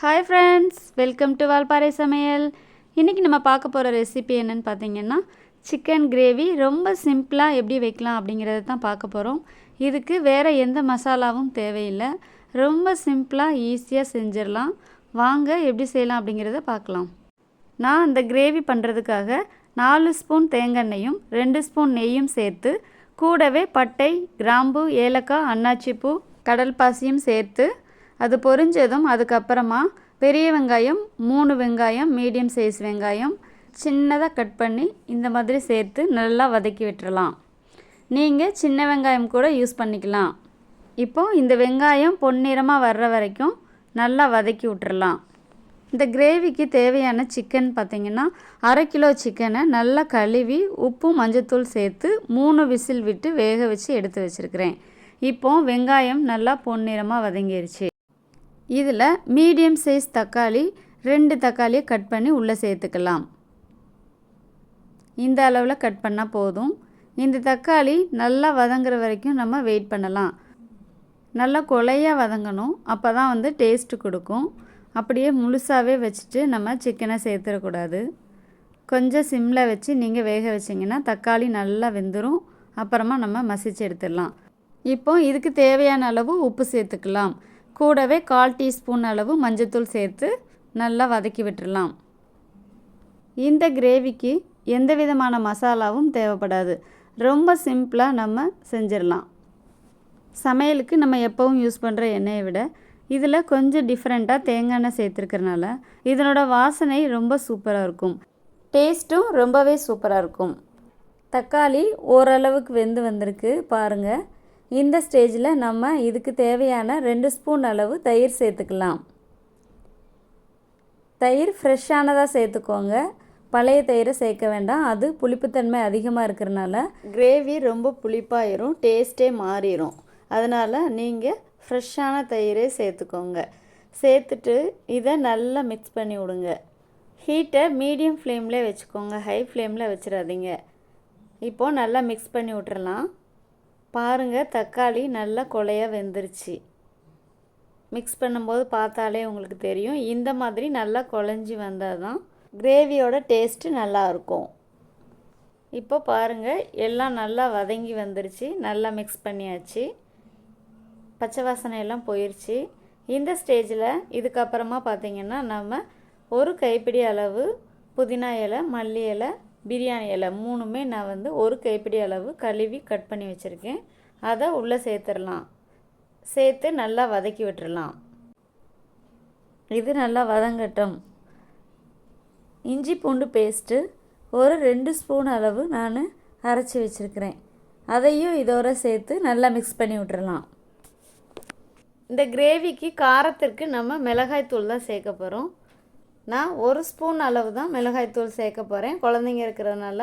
Hi friends welcome to Valparai சமையல் இன்றைக்கி நம்ம பார்க்க போகிற ரெசிபி என்னன்னு பார்த்தீங்கன்னா சிக்கன் கிரேவி ரொம்ப சிம்பிளாக எப்படி வைக்கலாம் அப்படிங்கிறத தான் பார்க்க போகிறோம் இதுக்கு வேறு எந்த மசாலாவும் தேவையில்லை. ரொம்ப சிம்பிளாக ஈஸியாக செஞ்சிடலாம். வாங்க எப்படி செய்யலாம் அப்படிங்கிறத பார்க்கலாம். நான் அந்த கிரேவி பண்ணுறதுக்காக நாலு ஸ்பூன் தேங்காய் ரெண்டு ஸ்பூன் நெய்யும் சேர்த்து கூடவே பட்டை கிராம்பு ஏலக்காய் அன்னாச்சிப்பூ கடல் பாசியும் சேர்த்து அது பொரிஞ்சதும் அதுக்கப்புறமா பெரிய வெங்காயம் மூணு வெங்காயம் மீடியம் சைஸ் வெங்காயம் சின்னதாக கட் பண்ணி இந்த மாதிரி சேர்த்து நல்லா வதக்கி விட்டுறலாம். நீங்கள் சின்ன வெங்காயம் கூட யூஸ் பண்ணிக்கலாம். இப்போது இந்த வெங்காயம் பொன்னிறமாக வர்ற வரைக்கும் நல்லா வதக்கி விட்டுறலாம். இந்த கிரேவிக்கு தேவையான சிக்கன் பார்த்திங்கன்னா அரை கிலோ சிக்கனை நல்லா கழுவி உப்பு மஞ்சத்தூள் சேர்த்து மூணு விசில் விட்டு வேக வச்சு எடுத்து வச்சுருக்கிறேன். இப்போ வெங்காயம் நல்லா பொன்னிறமாக வதங்கிருச்சு. இதில் மீடியம் சைஸ் தக்காளி ரெண்டு தக்காளியை கட் பண்ணி உள்ளே சேர்த்துக்கலாம். இந்த அளவில் கட் பண்ணால் போதும். இந்த தக்காளி நல்லா வதங்குற வரைக்கும் நம்ம வெயிட் பண்ணலாம். நல்லா கொலையாக வதங்கணும். அப்போ தான் வந்து டேஸ்ட்டு கொடுக்கும். அப்படியே முழுசாகவே வச்சுட்டு நம்ம சிக்கனை சேர்த்துடக்கூடாது. கொஞ்சம் சிம்மில் வச்சு நீங்கள் வேக வச்சிங்கன்னா தக்காளி நல்லா வெந்துடும் அப்புறமா நம்ம மசிச்சு எடுத்துடலாம். இப்போ இதுக்கு தேவையான அளவு உப்பு சேர்த்துக்கலாம். கூடவே கால் டீஸ்பூன் அளவு மஞ்சத்தூள் சேர்த்து நல்லா வதக்கி விட்டுடலாம் இந்த கிரேவிக்கு எந்த விதமான மசாலாவும் தேவைப்படாது. ரொம்ப சிம்பிளாக நம்ம செஞ்சிடலாம். சமையலுக்கு நம்ம எப்போவும் யூஸ் பண்ணுற எண்ணெயை விட இதில் கொஞ்சம் டிஃப்ரெண்ட்டாக தேங்காய் எண்ணெய் சேர்த்துருக்கறனால இதனோட வாசனை ரொம்ப சூப்பராக இருக்கும். டேஸ்ட்டும் ரொம்பவே சூப்பராக இருக்கும். தக்காளி ஓரளவுக்கு வெந்து வந்திருக்கு. பாருங்கள் இந்த ஸ்டேஜில் நம்ம இதுக்கு தேவையான ரெண்டு ஸ்பூன் அளவு தயிர் சேர்த்துக்கலாம். தயிர் ஃப்ரெஷ்ஷானதாக சேர்த்துக்கோங்க. பழைய தயிரை சேர்க்க வேண்டாம். அது புளிப்புத்தன்மை அதிகமாக இருக்கிறனால கிரேவி ரொம்ப புளிப்பாயிரும் டேஸ்ட்டே மாறிடும் அதனால் நீங்கள் ஃப்ரெஷ்ஷான தயிரே சேர்த்துக்கோங்க. சேர்த்துட்டு இதை நல்லா மிக்ஸ் பண்ணி விடுங்க. ஹீட்டை மீடியம் ஃப்ளேம்லேயே வச்சுக்கோங்க. ஹை ஃப்ளேமில் வச்சிடாதீங்க. இப்போது நல்லா மிக்ஸ் பண்ணி விட்றலாம் பாருங்கள் தக்காளி நல்லா கொலையாக வெந்துருச்சு. மிக்ஸ் பண்ணும்போது பார்த்தாலே உங்களுக்கு தெரியும். இந்த மாதிரி நல்லா குழஞ்சி வந்தால் தான் கிரேவியோட டேஸ்ட்டு நல்லாயிருக்கும். இப்போ பாருங்கள் எல்லாம் நல்லா வதங்கி வந்துருச்சு. நல்லா மிக்ஸ் பண்ணியாச்சு. பச்சை வாசனை எல்லாம் போயிடுச்சு இந்த ஸ்டேஜில் இதுக்கப்புறமா பார்த்திங்கன்னா நம்ம ஒரு கைப்பிடி அளவு புதினா இலை மல்லி இலை பிரியாணி இலை மூணுமே நான் வந்து ஒரு கைப்பிடி அளவு கழுவி கட் பண்ணி வச்சுருக்கேன். அதை உள்ளே சேர்த்துடலாம். சேர்த்து நல்லா வதக்கி விட்டுறலாம் இது நல்லா வதங்கட்டும். இஞ்சி பூண்டு பேஸ்ட்டு ஒரு ரெண்டு ஸ்பூன் அளவு நான் அரைச்சி வச்சுருக்கிறேன். அதையும் இதோட சேர்த்து நல்லா மிக்ஸ் பண்ணி விட்டுறலாம் இந்த கிரேவிக்கு காரத்திற்கு நம்ம மிளகாய்த்தூள் தான் சேர்க்க போகிறோம் நான் ஒரு ஸ்பூன் அளவு தான் மிளகாய்த்தூள் சேர்க்க போகிறேன் குழந்தைங்க இருக்கிறதுனால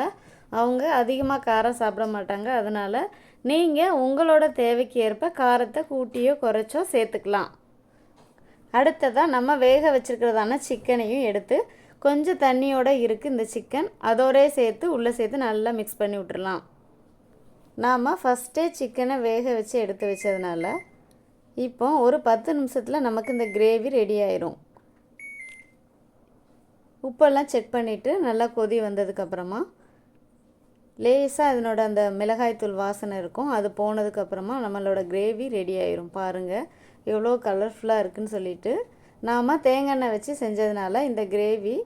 அவங்க அதிகமாக காரம் சாப்பிட மாட்டாங்க. அதனால் நீங்கள் உங்களோட தேவைக்கு ஏற்ப காரத்தை கூட்டியோ குறைச்சோ சேர்த்துக்கலாம். அடுத்ததாக நம்ம வேக வச்சுருக்கிறதான சிக்கனையும் எடுத்து கொஞ்சம் தண்ணியோடு இருக்குது இந்த சிக்கன். அதோடய சேர்த்து உள்ளே சேர்த்து நல்லா மிக்ஸ் பண்ணி விட்டுடலாம் நாம் ஃபஸ்ட்டே சிக்கனை வேக வச்சு எடுத்து வச்சதுனால இப்போ ஒரு பத்து நிமிஷத்தில் நமக்கு இந்த கிரேவி ரெடி ஆயிரும். உப்பெல்லாம் செக் பண்ணிவிட்டு நல்லா கொதி வந்ததுக்கப்புறமா லேசாக அதனோட அந்த மிளகாய்த்தூள் வாசனை இருக்கும். அது போனதுக்கப்புறமா நம்மளோட கிரேவி ரெடி ஆயிரும். பாருங்கள் எவ்வளோ கலர்ஃபுல்லாக இருக்குன்னு சொல்லிட்டு நாம் தேங்காய் எண்ணெய் வச்சு செஞ்சதுனால இந்த கிரேவி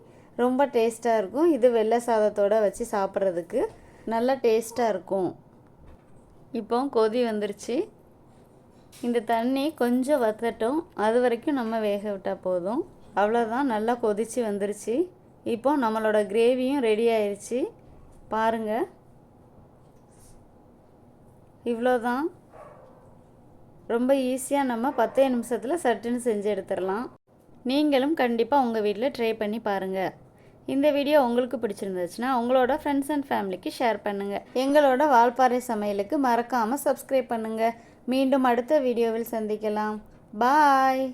ரொம்ப டேஸ்ட்டாக இருக்கும். இது வெள்ளை சாதத்தோடு வச்சு சாப்பிட்றதுக்கு நல்லா டேஸ்ட்டாக இருக்கும். இப்போ கொதி வந்துருச்சு. இந்த தண்ணி கொஞ்சம் வத்தட்டும். அது வரைக்கும் நம்ம வேக விட்டால் போதும். அவ்வளோதான் நல்லா கொதித்து வந்துருச்சு. இப்போ நம்மளோட கிரேவியும் ரெடி ஆயிடுச்சு பாருங்கள் இவ்வளோதான் ரொம்ப ஈஸியாக நம்ம பத்தே நிமிஷத்தில் சட்டுன்னு செஞ்சு எடுத்துடலாம். நீங்களும் கண்டிப்பாக உங்கள் வீட்டில் ட்ரை பண்ணி பாருங்கள் இந்த வீடியோ உங்களுக்கு பிடிச்சிருந்துச்சுன்னா உங்களோட ஃப்ரெண்ட்ஸ் அண்ட் ஃபேமிலிக்கு ஷேர் பண்ணுங்கள் எங்களோட வால்பாறை சமையலுக்கு மறக்காமல் சப்ஸ்கிரைப் பண்ணுங்கள் மீண்டும் அடுத்த வீடியோவில் சந்திக்கலாம். பாய்